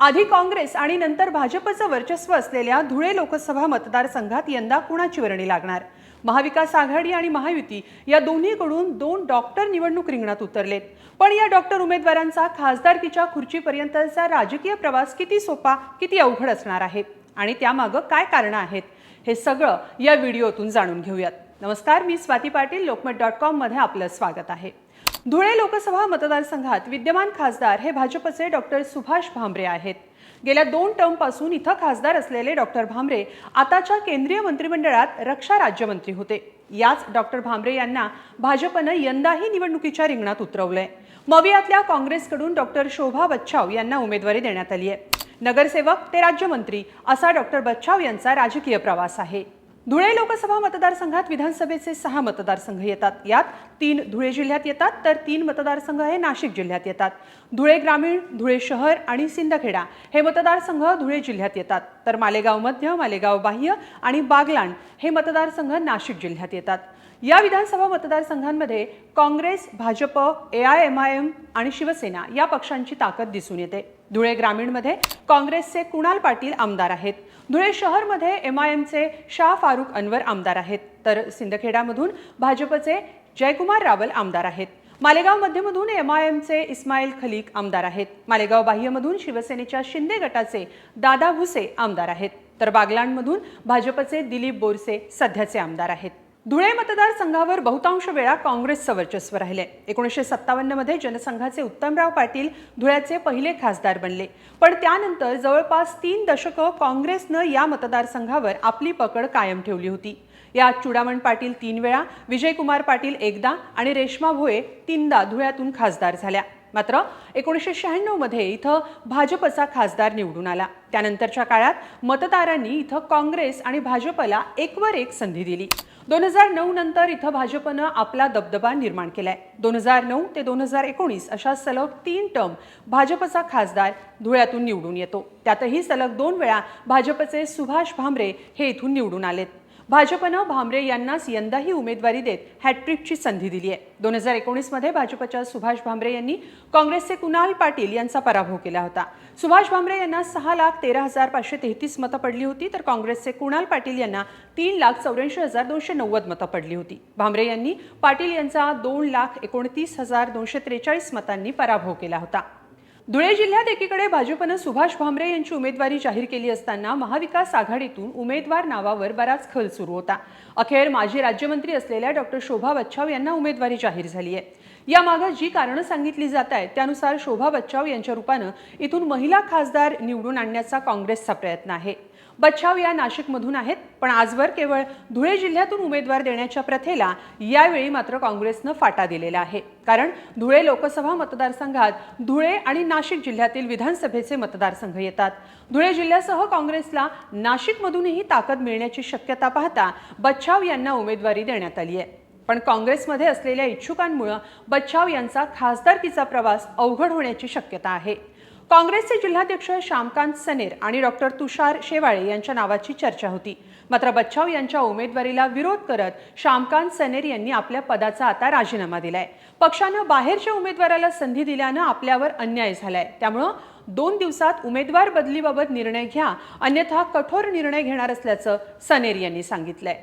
आधी काँग्रेस आणि नंतर भाजपचं वर्चस्व असलेल्या धुळे लोकसभा मतदारसंघात यंदा कुणाची वर्णी लागणार? महाविकास आघाडी आणि महायुती या दोन्हीकडून दोन डॉक्टर निवडणूक रिंगणात उतरलेत. पण या डॉक्टर उमेदवारांचा खासदारकीच्या खुर्चीपर्यंतचा राजकीय प्रवास किती सोपा किती अवघड असणार आहे? आणि त्यामागं काय कारणं आहेत? हे सगळं या व्हिडिओतून जाणून घेऊयात. नमस्कार मी स्वाती पाटील लोकमत डॉट कॉममध्ये आपलं स्वागत आहे. धुळे लोकसभा मतदारसंघात विद्यमान खासदार हे भाजपचे डॉक्टर सुभाष भामरे आहेत. गेल्या दोन टर्मपासून इथं खासदार असलेले डॉक्टर भामरे आताच्या केंद्रीय मंत्रिमंडळात रक्षा राज्यमंत्री होते. याच डॉक्टर भामरे यांना भाजपनं यंदाही निवडणुकीच्या रिंगणात उतरवलंय. मवियातल्या काँग्रेसकडून डॉक्टर शोभा बच्छाव यांना उमेदवारी देण्यात आली आहे नगरसेवक ते राज्यमंत्री असा डॉक्टर बच्छाव यांचा राजकीय प्रवास आहे. धुळे लोकसभा मतदारसंघात विधानसभेचे सहा मतदारसंघ येतात. यात तीन धुळे जिल्ह्यात येतात तर तीन मतदारसंघ हे नाशिक जिल्ह्यात येतात. धुळे ग्रामीण धुळे शहर आणि सिंदखेडा हे मतदारसंघ धुळे जिल्ह्यात येतात. तर मालेगाव मध्य मालेगाव बाह्य आणि बागलाण हे मतदारसंघ नाशिक जिल्ह्यात येतात. या विधानसभा मतदारसंघांमध्ये Congress Bhajap A I M I M आणि शिवसेना या पक्षांची ताकद दिसून येते. धुळे ग्रामीणमध्ये काँग्रेसचे कुणाल पाटील आमदार आहेत? धुळे शहरमध्ये एम आय एमचे शाह फारुख अनवर आमदार आहेत. तर सिंदखेडामधून भाजपचे जयकुमार रावल आमदार आहेत. मालेगाव मध्यमधून एम आय एमचे इस्माईल खलीक आमदार आहेत. मालेगाव बाह्यमधून शिवसेनेच्या शिंदे गटाचे दादा भुसे आमदार आहेत. तर बागलांडमधून भाजपचे दिलीप बोरसे सध्याचे आमदार आहेत. धुळे मतदारसंघावर बहुतांश वेळा काँग्रेसचं वर्चस्व राहिले. एकोणीसशे सत्तावन्नमध्ये जनसंघाचे उत्तमराव पाटील धुळ्याचे पहिले खासदार बनले. पण त्यानंतर जवळपास तीन दशकं काँग्रेसनं या मतदारसंघावर आपली पकड कायम ठेवली होती. यात चुडामण पाटील तीन वेळा विजयकुमार पाटील एकदा आणि रेश्मा भोये तीनदा धुळ्यातून खासदार झाल्या. मात्र एकोणीसशे शहाण्णवमध्ये इथं भाजपचा खासदार निवडून आला. त्यानंतरच्या काळात मतदारांनी इथं काँग्रेस आणि भाजपला एकवर एक संधी दिली. दोन हजार नऊ नंतर इथं भाजपनं आपला दबदबा निर्माण केलाय. दोन हजार नऊ ते दोन हजार एकोणीस अशा सलग तीन टर्म भाजपचा खासदार धुळ्यातून निवडून येतो. त्यातही सलग दोन वेळा भाजपचे सुभाष भामरे हे इथून निवडून आलेत. भाजपनं भामरे यांनाच यंदाही उमेदवारी देत हॅट्रिकची संधी दिली आहे. दोन हजार एकोणीसमध्ये भाजपच्या सुभाष भामरे यांनी काँग्रेसचे कुणाल पाटील यांचा पराभव केला होता. सुभाष भामरे यांना सहा लाख तेरा हजार पाचशे तेहतीस मतं पडली होती तर काँग्रेसचे कुणाल पाटील यांना तीन लाख चौऱ्याऐंशी हजार दोनशे नव्वद मतं पडली होती. भामरे यांनी पाटील यांचा दोन लाख एकोणतीस हजार दोनशे त्रेचाळीस मतांनी पराभव केला होता. धुळे जिल्ह्यात एकीकडे भाजपनं सुभाष भामरे यांची उमेदवारी जाहीर केली असताना महाविकास आघाडीतून उमेदवार नावावर बराच खल सुरू होता. अखेर माजी राज्यमंत्री असलेल्या डॉक्टर शोभा बच्चाव यांना उमेदवारी जाहीर झाली आहे. यामागं जी कारणं सांगितली जात आहेत त्यानुसार शोभा बच्चाव यांच्या रूपानं इथून महिला खासदार निवडून आणण्याचा काँग्रेसचा प्रयत्न आहे. बच्छाव या नाशिकमधून आहेत. पण आजवर केवळ धुळे जिल्ह्यातून उमेदवार देण्याच्या प्रथेला यावेळी मात्र काँग्रेसनं फाटा दिलेला आहे. कारण धुळे लोकसभा मतदारसंघात धुळे आणि नाशिक जिल्ह्यातील विधानसभेचे मतदारसंघ येतात. धुळे जिल्ह्यासह काँग्रेसला नाशिकमधूनही ताकद मिळण्याची शक्यता पाहता बच्छाव यांना उमेदवारी देण्यात आली आहे. पण काँग्रेसमध्ये असलेल्या इच्छुकांमुळं बच्छाव यांचा खासदारकीचा प्रवास अवघड होण्याची शक्यता आहे. काँग्रेसचे जिल्हाध्यक्ष श्यामकांत सनेर आणि डॉक्टर तुषार शेवाळे यांच्या नावाची चर्चा होती. मात्र बच्छाव यांच्या उमेदवारीला विरोध करत श्यामकांत सनेर यांनी आपल्या पदाचा आता राजीनामा दिलाय. पक्षानं बाहेरच्या उमेदवाराला संधी दिल्यानं आपल्यावर अन्याय झालाय. त्यामुळं दोन दिवसात उमेदवार बदलीबाबत निर्णय घ्या अन्यथा कठोर निर्णय घेणार असल्याचं सनेर यांनी सांगितलंय.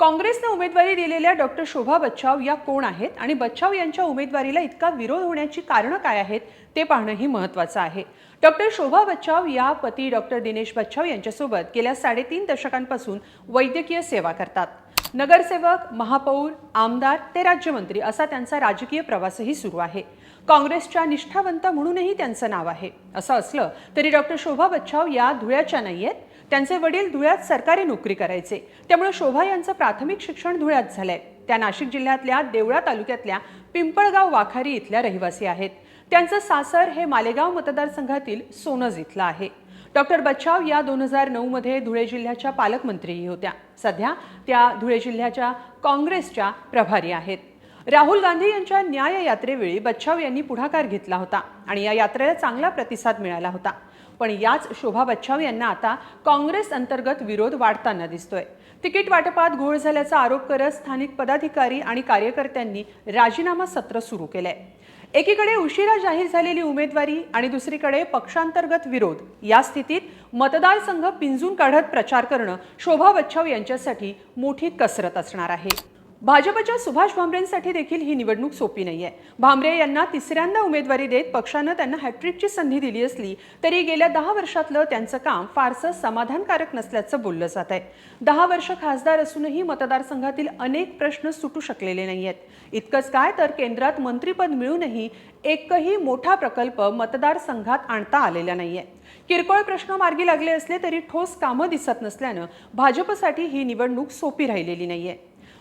काँग्रेसनं उमेदवारी दिलेल्या डॉक्टर शोभा बच्चाव या कोण आहेत? आणि बच्चाव यांच्या उमेदवारीला इतका विरोध होण्याची कारणं काय आहेत? ते पाहणंही महत्त्वाचं आहे. डॉक्टर शोभा बच्चाव या पती डॉक्टर दिनेश बच्चाव यांच्यासोबत गेल्या साडेतीन दशकांपासून वैद्यकीय सेवा करतात. नगरसेवक महापौर आमदार ते राज्यमंत्री असा त्यांचा राजकीय प्रवासही सुरू आहे. काँग्रेसच्या निष्ठावंत म्हणूनही त्यांचं नाव आहे. असं असलं तरी डॉक्टर शोभा बच्छाव या धुळ्याच्या नाही आहेत त्यांचे वडील धुळ्यात सरकारी नोकरी करायचे. त्यामुळे शोभा यांचं प्राथमिक शिक्षण धुळ्यात झालंय. त्या नाशिक जिल्ह्यातल्या देवळा तालुक्यातल्या पिंपळगाव वाखारी इथल्या रहिवासी आहेत. त्यांचं सासर हे मालेगाव मतदारसंघातील सोनज इथलं आहे. डॉक्टर बच्छाव या दोन हजार नऊमध्ये धुळे जिल्ह्याच्या पालकमंत्रीही होत्या. सध्या त्या धुळे जिल्ह्याच्या काँग्रेसच्या प्रभारी आहेत. राहुल गांधी यांच्या न्याय यात्रेवेळी बच्छाव यांनी पुढाकार घेतला होता आणि या यात्रेला चांगला प्रतिसाद मिळाला होता. पण याच शोभा बच्छाव यांना आता काँग्रेस अंतर्गत विरोध वाढताना दिसतोय. तिकीट वाटपात घोळ झाल्याचा आरोप करत स्थानिक पदाधिकारी आणि कार्यकर्त्यांनी राजीनामा सत्र सुरू केलंय. एकीकडे उशिरा जाहीर झालेली उमेदवारी आणि दुसरीकडे पक्षांतर्गत विरोध. या स्थितीत मतदारसंघ पिंजून काढत प्रचार करणं शोभा बच्छाव यांच्यासाठी मोठी कसरत असणार आहे. भाजपच्या सुभाष भामरेंसाठी देखील ही निवडणूक सोपी नाही आहे भामरे यांना तिसऱ्यांदा उमेदवारी देत पक्षानं त्यांना हॅट्रिकची संधी दिली असली तरी गेल्या दहा वर्षातलं त्यांचं काम फारसं समाधानकारक नसल्याचं बोललं जात आहे. दहा वर्ष खासदार असूनही मतदारसंघातील अनेक प्रश्न सुटू शकलेले नाही आहेत इतकंच काय तर केंद्रात मंत्रीपद मिळूनही एकही मोठा प्रकल्प मतदारसंघात आणता आलेला नाहीये. किरकोळ प्रश्न मार्गी लागले असले तरी ठोस कामं दिसत नसल्यानं भाजपसाठी ही निवडणूक सोपी राहिलेली नाहीये.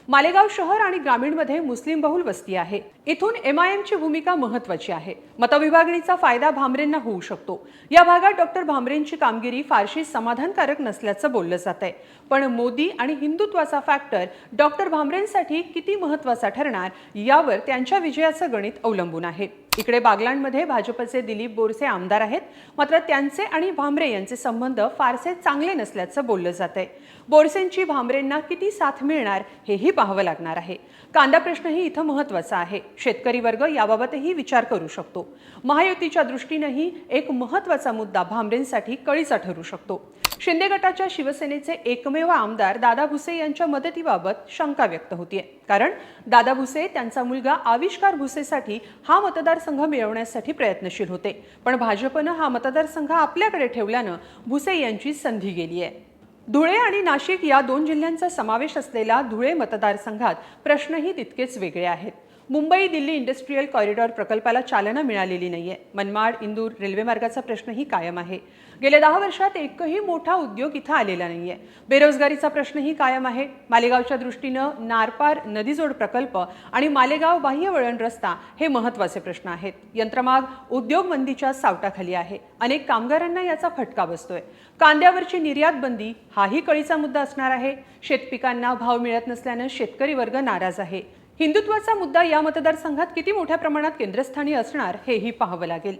मालेगाव शहर आणि ग्रामीणमध्ये मुस्लिम बहुल वस्ती आहे. इथून एम आय एमची भूमिका महत्वाची आहे. मतविभागणीचा फायदा भामरेंना होऊ शकतो. या भागात डॉक्टर भामरेंची कामगिरी फारशी समाधानकारक नसल्याचं बोललं जात आहे पण मोदी आणि हिंदुत्वाचा फॅक्टर डॉक्टर भामरेंसाठी किती महत्त्वाचा ठरणार यावर त्यांच्या विजयाचं गणित अवलंबून आहे. इकडे बागलांमध्ये भाजपचे दिलीप बोरसे आमदार आहेत. मात्र त्यांचे आणि भामरे यांचे संबंध फारसे चांगले नसल्याचं बोललं जात आहे बोरसेंची भामरेंना किती साथ मिळणार हेही पाहावं लागणार आहे. कांदा प्रश्नही इथं महत्त्वाचा आहे. शेतकरी वर्ग याबाबतही विचार करू शकतो. महायुतीच्या दृष्टीनंही एक महत्त्वाचा मुद्दा भामरेंसाठी कळीचा ठरू शकतो. शिंदे गटाच्या शिवसेनेचे एकमेव आमदार दादा भुसे यांच्या मदतीबाबत शंका व्यक्त होतीये. कारण दादा भुसे त्यांचा मुलगा आविष्कार भुसेसाठी हा मतदारसंघ मिळवण्यासाठी प्रयत्नशील होते. पण भाजपनं हा मतदारसंघ आपल्याकडे ठेवल्यानं भुसे यांची संधी गेली आहे धुळे आणि नाशिक या दोन जिल्ह्यांचा समावेश असलेला धुळे मतदारसंघात प्रश्नही तितकेच वेगळे आहेत. मुंबई दिल्ली इंडस्ट्रीयल कॉरिडॉर प्रकल्पाला चालना मिळालेली नाहीये. मनमाड इंदूर रेल्वे मार्गाचा प्रश्नही कायम आहे. गेल्या दहा वर्षात एकही मोठा उद्योग इथं आलेला नाहीये. बेरोजगारीचा प्रश्नही कायम आहे. मालेगावच्या दृष्टीनं नारपार नदीजोड प्रकल्प आणि मालेगाव बाह्य वळण रस्ता हे महत्त्वाचे प्रश्न आहेत. यंत्रमाग उद्योग मंदीच्या सावटाखाली आहे. अनेक कामगारांना याचा फटका बसतोय. कांद्यावरची निर्यात बंदी हाही कळीचा मुद्दा असणार आहे. शेतपिकांना भाव मिळत नसल्यानं शेतकरी वर्ग नाराज आहे. हिंदुत्वाचा मुद्दा या मतदारसंघात किती मोठ्या प्रमाणात केंद्रस्थानी असणार हेही पाहावं लागेल.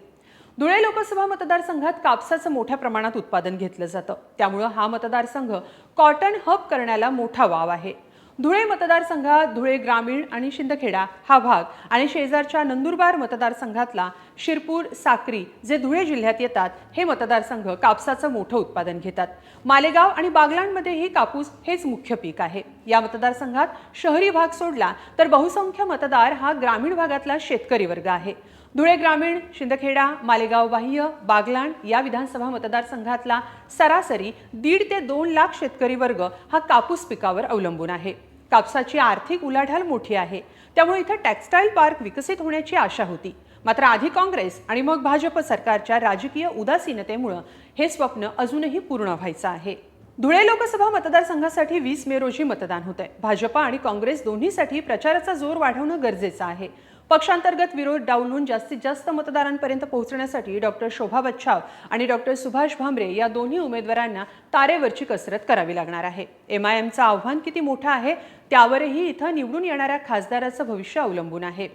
धुळे लोकसभा मतदारसंघात कापसाचं मोठ्या प्रमाणात उत्पादन घेतलं जातं. त्यामुळं हा मतदारसंघ कॉटन हब करण्याला मोठा वाव आहे. धुळे मतदारसंघात धुळे ग्रामीण आणि शिंदखेडा हा भाग आणि शेजारच्या नंदुरबार मतदारसंघातला शिरपूर साक्री जे धुळे जिल्ह्यात येतात हे मतदारसंघ कापसाचं मोठं उत्पादन घेतात. मालेगाव आणि बागलांमध्येही कापूस हेच मुख्य पीक आहे. या मतदारसंघात शहरी भाग सोडला तर बहुसंख्य मतदार हा ग्रामीण भागातला शेतकरी वर्ग आहे. धुळे ग्रामीण शिंदखेडा मालेगाव बाह्य बागलाण या विधानसभा मतदारसंघातला सरासरी दीड ते दोन लाख शेतकरी वर्ग हा कापूस पिकावर अवलंबून आहे. कापसाची आर्थिक उलाढाल मोठी आहे. त्यामुळे इथं टेक्स्टाईल पार्क विकसित होण्याची आशा होती. मात्र आधी काँग्रेस आणि मग भाजप सरकारच्या राजकीय उदासीनतेमुळं हे स्वप्न अजूनही पूर्ण व्हायचं आहे. धुळे लोकसभा मतदारसंघासाठी वीस मे रोजी मतदान होत आहे भाजपा आणि काँग्रेस दोन्हीसाठी प्रचाराचा जोर वाढवणं गरजेचं आहे. पक्षांतर्गत विरोध डावलून जास्तीत जास्त मतदारांपर्यंत पोहोचण्यासाठी डॉक्टर शोभा बच्छाव आणि डॉक्टर सुभाष भामरे या दोन्ही उमेदवारांना तारेवरची कसरत करावी लागणार आहे. एम आय एमचं आव्हान किती मोठं आहे त्यावरही इथं निवडून येणाऱ्या खासदाराचं भविष्य अवलंबून आहे.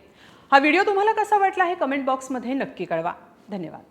हा व्हिडिओ तुम्हाला कसा वाटला हे कमेंट बॉक्समध्ये नक्की कळवा. धन्यवाद.